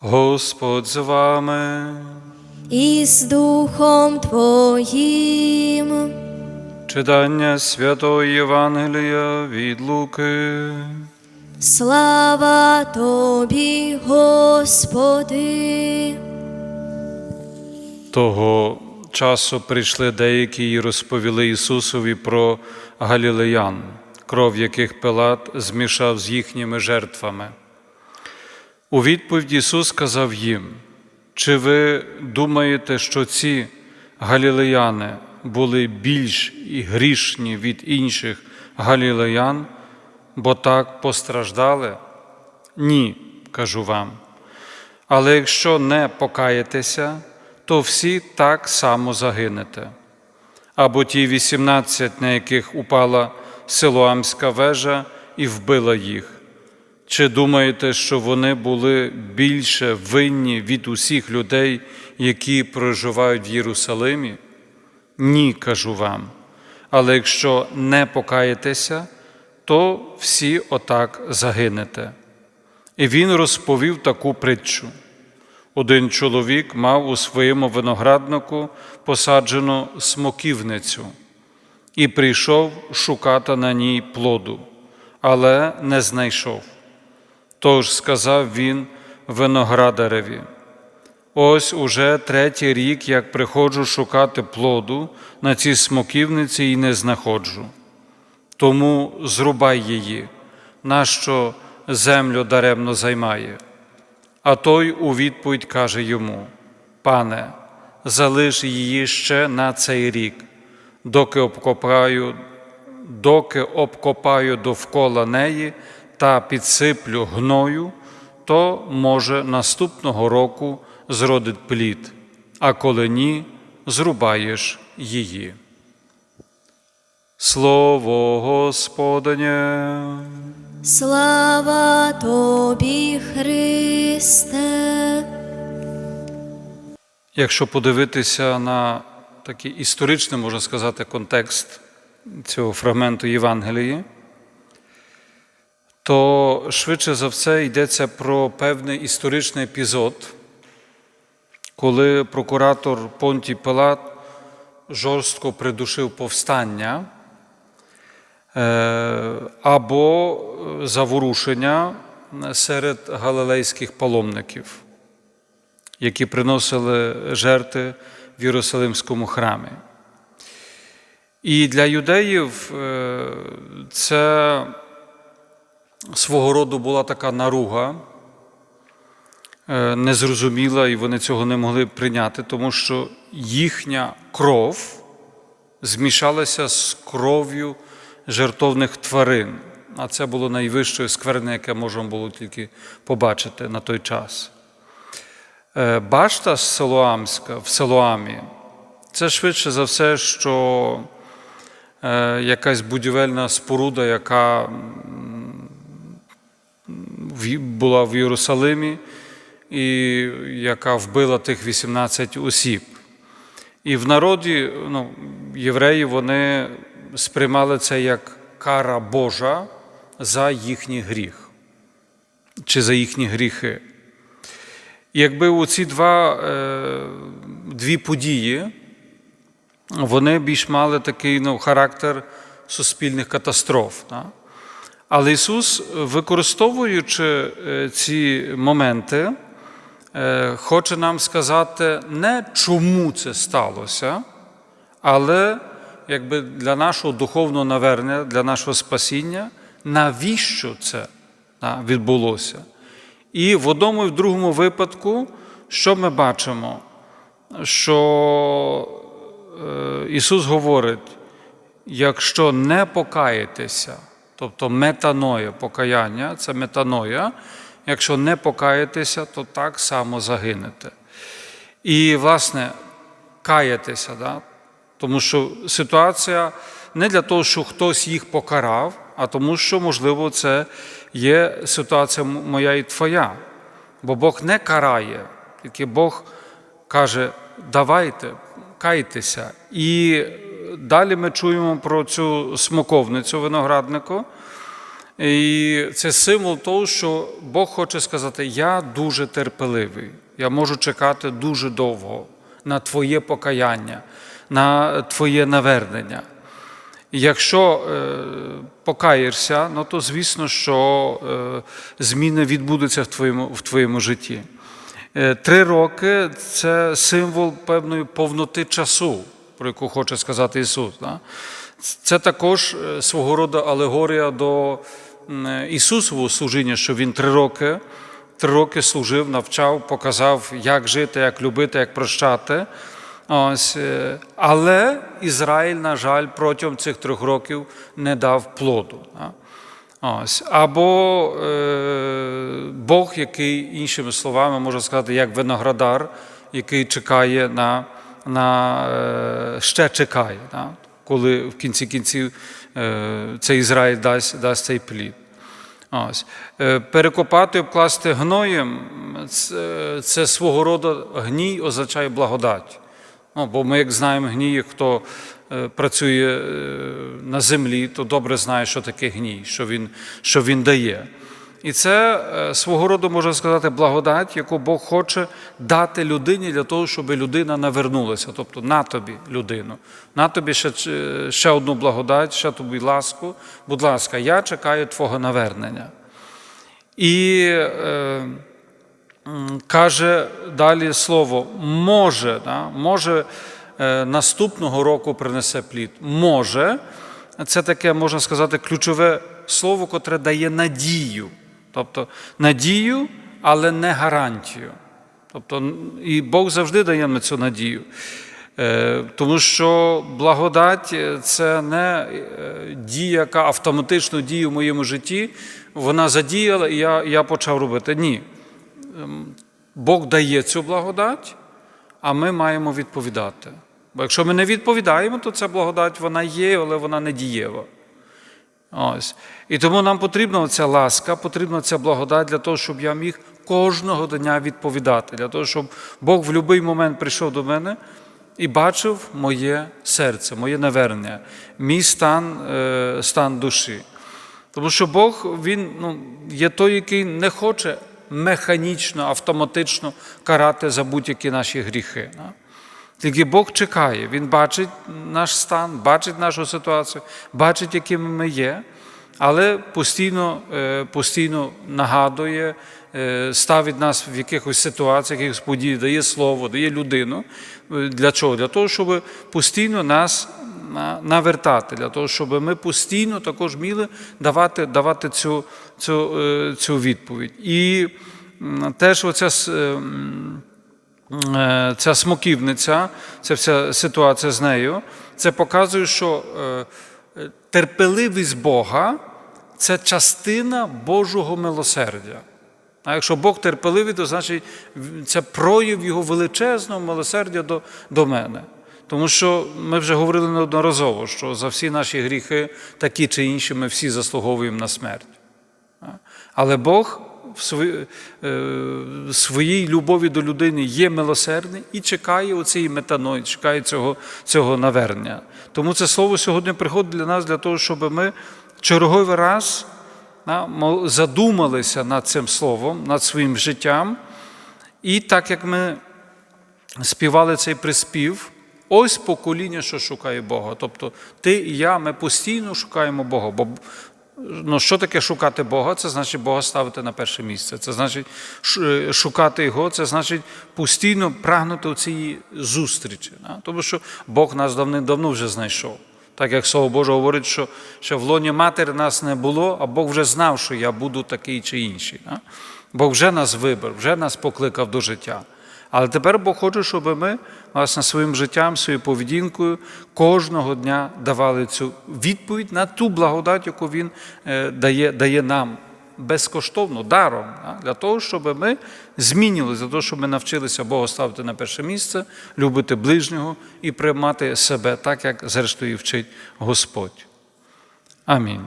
Господь з вами, і з Духом Твоїм. читання святого Євангелія від Луки. Слава Тобі, Господи. Того часу прийшли деякі і розповіли Ісусові про галілеян, кров яких Пилат змішав з їхніми жертвами. У відповідь Ісус сказав їм: Чи ви думаєте, що ці галілеяни були більш і грішні від інших галілеян, бо так постраждали? Ні, кажу вам. Але якщо не покаєтеся, то всі так само загинете. Або ті 18, на яких упала Силуамська вежа і вбила їх. Чи думаєте, що вони були більше винні від усіх людей, які проживають в Єрусалимі? Ні, кажу вам. Але якщо не покаєтеся, то всі отак загинете. І він розповів таку притчу. Один чоловік мав у своєму винограднику посаджену смоківницю і прийшов шукати на ній плоду, але не знайшов. Тож сказав він виноградареві: Ось уже третій рік, як приходжу шукати плоду на цій смоківниці і не знаходжу. Тому зрубай її, нащо землю даремно займає. А той у відповідь каже йому: Пане, залиш її ще на цей рік, доки обкопаю, доки обкопаю довкола неї та підсиплю гною, то, може, наступного року зродить плід, а коли ні, зрубаєш її. Слово Господнє. Слава Тобі, Христе. Якщо подивитися на такий історичний, можна сказати, контекст цього фрагменту Євангелії, то швидше за все йдеться про певний історичний епізод, коли прокуратор Понтій Пилат жорстко придушив повстання е, або заворушення серед галилейських паломників які приносили жертви в Єрусалимському храмі. І для юдеїв е, це свого роду була така наруга, е, незрозуміла, і вони цього не могли прийняти, тому що їхня кров змішалася з кров'ю жертовних тварин. А це було найвищою скверне, яке можна було тільки побачити на той час. Е, Башта Силуамська в Силуамі це швидше за все, що е, якась будівельна споруда, яка була в Єрусалимі, і яка вбила тих 18 осіб. І в народі ну, євреї вони сприймали це як кара Божа за їхній гріх чи за їхні гріхи. Якби у ці два, е, дві події, вони більш мали такий ну, характер суспільних катастроф. Да? Але Ісус, використовуючи е, ці моменти, е, хоче нам сказати не чому це сталося, але якби для нашого духовного навернення, для нашого спасіння, навіщо це відбулося. І в одному і в другому випадку, що ми бачимо? Що е, Ісус говорить, якщо не покаєтеся, тобто метаноя, покаяння, це метаноя, якщо не покаєтеся, то так само загинете. І, власне, каятися, да? тому що ситуація не для того, що хтось їх покарав, а тому, що, можливо, це є ситуація моя і твоя. Бо Бог не карає, тільки Бог каже: давайте, кайтеся. І далі ми чуємо про цю смоковницю винограднику, І це символ того, що Бог хоче сказати: я дуже терпеливий, я можу чекати дуже довго на Твоє покаяння, на Твоє навернення. І якщо е, покаєшся, ну то звісно, що е, зміни відбудуться в твоєму, в твоєму житті. Е, Три роки це символ певної повноти часу, про яку хоче сказати Ісус. Це також е, свого роду алегорія до Ісусового служіння, що Він три роки, три роки служив, навчав, показав, як жити, як любити, як прощати. Ось, е, але Ізраїль, на жаль, протягом цих трьох років не дав плоду. Ось. Або е, Бог, який, іншими словами, можна сказати, як виноградар, який чекає на, на е, ще чекає, да? коли в кінці кінців е, цей Ізраїль дасть, дасть цей плід. Ось. Е, Перекопати, обкласти гноєм це, це свого роду гній означає благодать. Ну, бо ми, як знаємо, гній, хто працює на землі, то добре знає, що таке гній, що він, що він дає. І це е, свого роду можна сказати благодать, яку Бог хоче дати людині для того, щоб людина навернулася. Тобто на тобі, людину, на тобі ще, ще одну благодать, ще тобі ласку. Будь ласка, я чекаю Твого навернення. І е, каже далі слово може, да? може е, наступного року принесе плід. Може, це таке, можна сказати, ключове слово, котре дає надію. Тобто надію, але не гарантію. Тобто, і Бог завжди дає нам цю надію. Е, Тому що благодать е, це не е, дія, яка автоматично діє в моєму житті. Вона задіяла, і я, я почав робити. Ні. Ем, Бог дає цю благодать, а ми маємо відповідати. Бо якщо ми не відповідаємо, то ця благодать вона є, але вона не дієва. Ось. І тому нам потрібна ця ласка, потрібна ця благодать для того, щоб я міг кожного дня відповідати, для того, щоб Бог в будь-який момент прийшов до мене і бачив моє серце, моє навернення, мій стан, е, стан душі. Тому що Бог він ну, є той, який не хоче механічно, автоматично карати за будь-які наші гріхи. Тільки Бог чекає, Він бачить наш стан, бачить нашу ситуацію, бачить, якими ми є, але постійно, е, постійно нагадує, е, ставить нас в якихось ситуаціях, якихось подій, дає слово, дає людину. Е, Для чого? Для того, щоб постійно нас навертати, для того, щоб ми постійно також вміли давати, давати цю, цю, цю відповідь. І теж оця с- е, м, е, ця смоківниця, ця вся ситуація з нею, це показує, що е, е, терпеливість Бога це частина Божого милосердя. А якщо Бог терпеливий, то значить це прояв його величезного милосердя до, до мене. Тому що ми вже говорили неодноразово, що за всі наші гріхи, такі чи інші, ми всі заслуговуємо на смерть. Але Бог в е, своїй любові до людини є милосердний і чекає оцієї метаної, чекає цього, цього навернення. Тому це слово сьогодні приходить для нас для того, щоб ми черговий раз задумалися над цим словом, над своїм життям. І так як ми співали цей приспів, ось покоління, що шукає Бога. Тобто ти і я, ми постійно шукаємо Бога. Бо ну, що таке шукати Бога? Це значить Бога ставити на перше місце. Це значить шукати Його, це значить постійно прагнути у цієї зустрічі. Тому що Бог нас давним-давно вже знайшов. Так як Слово Боже говорить, що ще в лоні матері нас не було, а Бог вже знав, що я буду такий чи інший. Бог вже нас вибрав, вже нас покликав до життя. Але тепер Бог хоче, щоб ми власне своїм життям, своєю поведінкою кожного дня давали цю відповідь на ту благодать, яку Він е, дає, дає нам безкоштовно, даром, для того, щоб ми змінилися, для того, щоб ми навчилися Бога ставити на перше місце, любити ближнього і приймати себе так, як зрештою вчить Господь. Амінь.